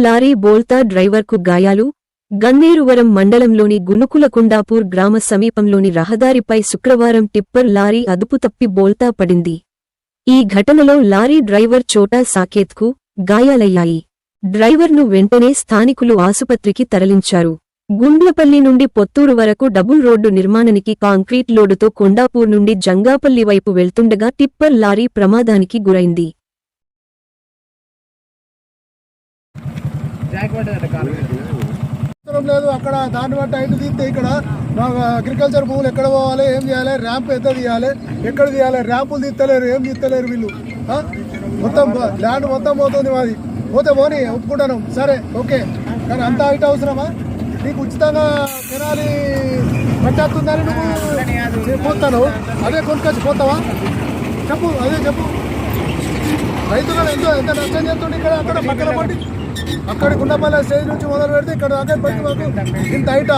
Lorry బోల్తా డ్రైవర్కు గాయాలు గన్నేరువరం మండలంలోని గునుకులకుండాపూర్ గ్రామ సమీపంలోని రహదారిపై శుక్రవారం టిప్పర్ లారీ అదుపుతప్పి బోల్తా పడింది. ఈ ఘటనలో లారీ డ్రైవర్ చోటా సాకేత్కు గాయాలయ్యాయి. డ్రైవర్ను వెంటనే స్థానికులు ఆసుపత్రికి తరలించారు. గుండ్లపల్లి నుండి పొత్తూరు వరకు డబుల్ రోడ్డు నిర్మాణానికి కాంక్రీట్ లోడుతో కొండాపూర్ నుండి జంగాపల్లి వైపు వెళ్తుండగా టిప్పర్ లారీ ప్రమాదానికి గురైంది. లేదు అక్కడ దాన్ని బట్టి ఐదు తీస్తే ఇక్కడ మాకు అగ్రికల్చర్ భూములు ఎక్కడ పోవాలి ఏం చేయాలి ర్యాంప్ ఎంత తీయాలి ఎక్కడ తీయాలి ర్యాంపులు తీస్తలేరు ఏం తీస్తలేరు వీళ్ళు? మొత్తం ల్యాండ్ మొత్తం పోతుంది మాది. పోతే పోనీ ఒప్పుకుంటాను. సరే ఓకే. కానీ అంత హైట్ అవసరమా? నీకు ఉచితంగా తినాలి పట్టేస్తుందని నువ్వు పోతాను. అదే కొనుక్కొచ్చి పోతావా? చెప్పు అదే చెప్పు. రైతులు ఎంతో ఎంత నష్టం చేస్తుండే ఇక్కడ అక్కడ పక్కన పట్టి అక్కడ గుండపల్లి స్టేజ్ నుంచి మొదలు పెడితే ఇక్కడ దాకా పట్టి మాకు ఇంత హైట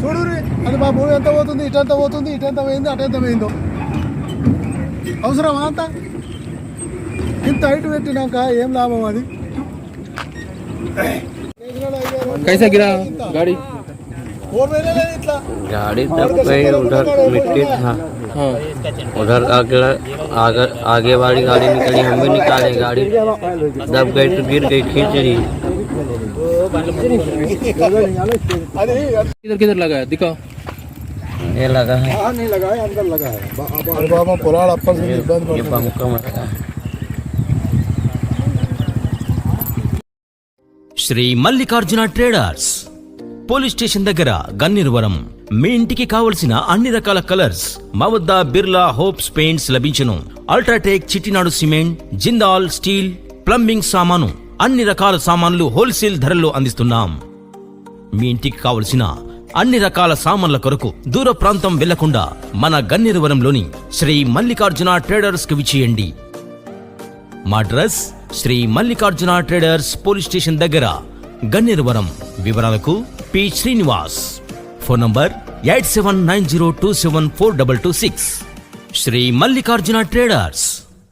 చూడు అది మా భూమి ఎంత పోతుంది ఇటెంత పోతుంది ఇటెంత పోయింది అటెంత పోయిందో అవసరమా అంత ఇంత హైట్ పెట్టినాక ఏం లాభం అది कैसा गिरा गाड़ी गाड़ी तो तक गई उधर मिट्टी था। हाँ। उधर आगे आगे वाली गाड़ी निकली हम भी निकाले गाड़ी। दब गई तो गिर गई खींच रही किधर किधर लगा है? दिखाओ। ये लगा है। नहीं लगा है अंदर लगा है। बाबा ये पंखा लगा है। Shri Mallikarjun traders. Police station దగ్గర గన్నిరువరం మీ ఇంటికి కావలసిన అన్ని రకాల కలర్స్ మా వద్ద Birla hopes paints లభించను. UltraTech Chettinad cement Jindal steel plumbing సామాను అన్ని రకాల సామాన్లు హోల్సేల్ ధరల్లో అందిస్తున్నాం. మీ ఇంటికి కావలసిన అన్ని రకాల సామాన్ల కొరకు దూర ప్రాంతం వెళ్ళకుండా మన గన్నిరువరంలోని శ్రీ మల్లికార్జున ట్రేడర్స్కి విచేయండి మా address Shri Mallikarjuna traders police station దగ్గర గన్నిరువరం వివరాలకు P Srinivas. Phone number eight seven nine zero two seven four double two six. Shri Mallikarjuna traders.